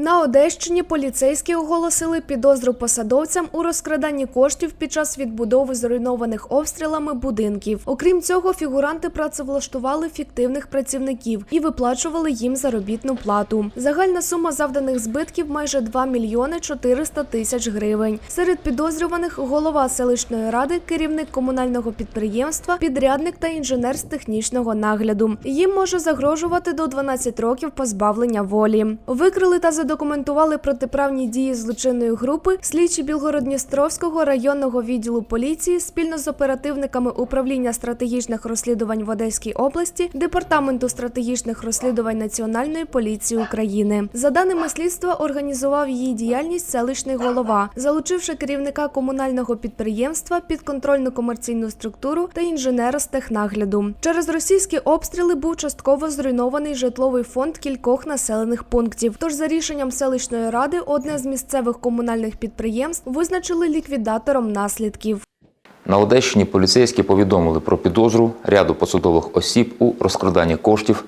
На Одещині поліцейські оголосили підозру посадовцям у розкраданні коштів під час відбудови зруйнованих обстрілами будинків. Окрім цього, фігуранти працевлаштували фіктивних працівників і виплачували їм заробітну плату. Загальна сума завданих збитків майже 2 мільйони 400 тисяч гривень. Серед підозрюваних голова селищної ради, керівник комунального підприємства, підрядник та інженер з технічного нагляду. Їм може загрожувати до 12 років позбавлення волі. Викрили та задокументували протиправні дії злочинної групи слідчі Білгородністровського районного відділу поліції спільно з оперативниками управління стратегічних розслідувань в Одеській області, департаменту стратегічних розслідувань Національної поліції України. За даними слідства, організував її діяльність селищний голова, залучивши керівника комунального підприємства, підконтрольну комерційну структуру та інженера з технагляду. Через російські обстріли був частково зруйнований житловий фонд кількох населених пунктів. Тож за рішенням селищної ради одне з місцевих комунальних підприємств визначили ліквідатором наслідків. На Одещині поліцейські повідомили про підозру ряду посадових осіб у розкраданні коштів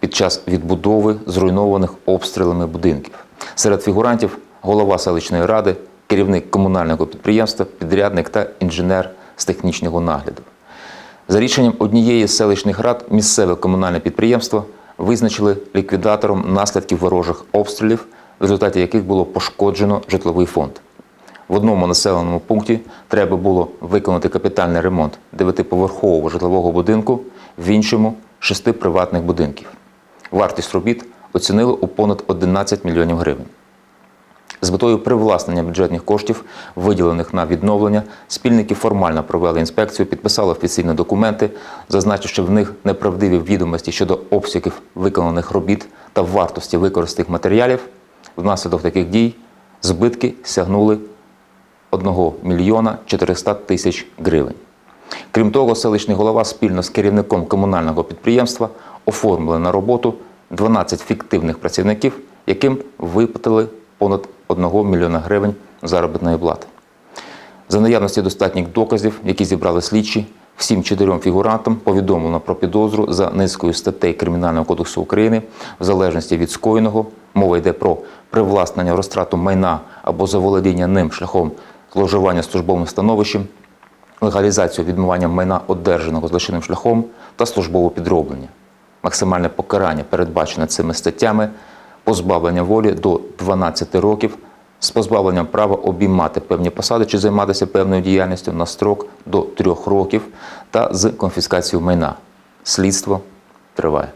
під час відбудови зруйнованих обстрілами будинків. Серед фігурантів голова селищної ради, керівник комунального підприємства, підрядник та інженер з технічного нагляду. За рішенням однієї з селищних рад місцеве комунальне підприємство визначили ліквідатором наслідків ворожих обстрілів, в результаті яких було пошкоджено житловий фонд. В одному населеному пункті треба було виконати капітальний ремонт дев'ятиповерхового житлового будинку, в іншому шести приватних будинків. Вартість робіт оцінили у понад 11 мільйонів гривень. З метою привласнення бюджетних коштів, виділених на відновлення, спільники формально провели інспекцію, підписали офіційні документи, зазначивши в них неправдиві відомості щодо обсягів виконаних робіт та вартості використаних матеріалів. Внаслідок таких дій збитки сягнули 1 мільйона 400 тисяч гривень. Крім того, селищний голова спільно з керівником комунального підприємства оформили на роботу 12 фіктивних працівників, яким виплатили понад 1 мільйона гривень заробітної плати. За наявності достатніх доказів, які зібрали слідчі, всім чотирьом фігурантам повідомлено про підозру за низкою статей Кримінального кодексу України в залежності від скоєного. Мова йде про привласнення розтрату майна або заволодіння ним шляхом зловживання службовим становищем, легалізацію відмивання майна одержаного злочинним шляхом та службове підроблення. Максимальне покарання передбачене цими статтями позбавлення волі до 12 років з позбавленням права обіймати певні посади чи займатися певною діяльністю на строк до трьох років та з конфіскацією майна. Слідство триває.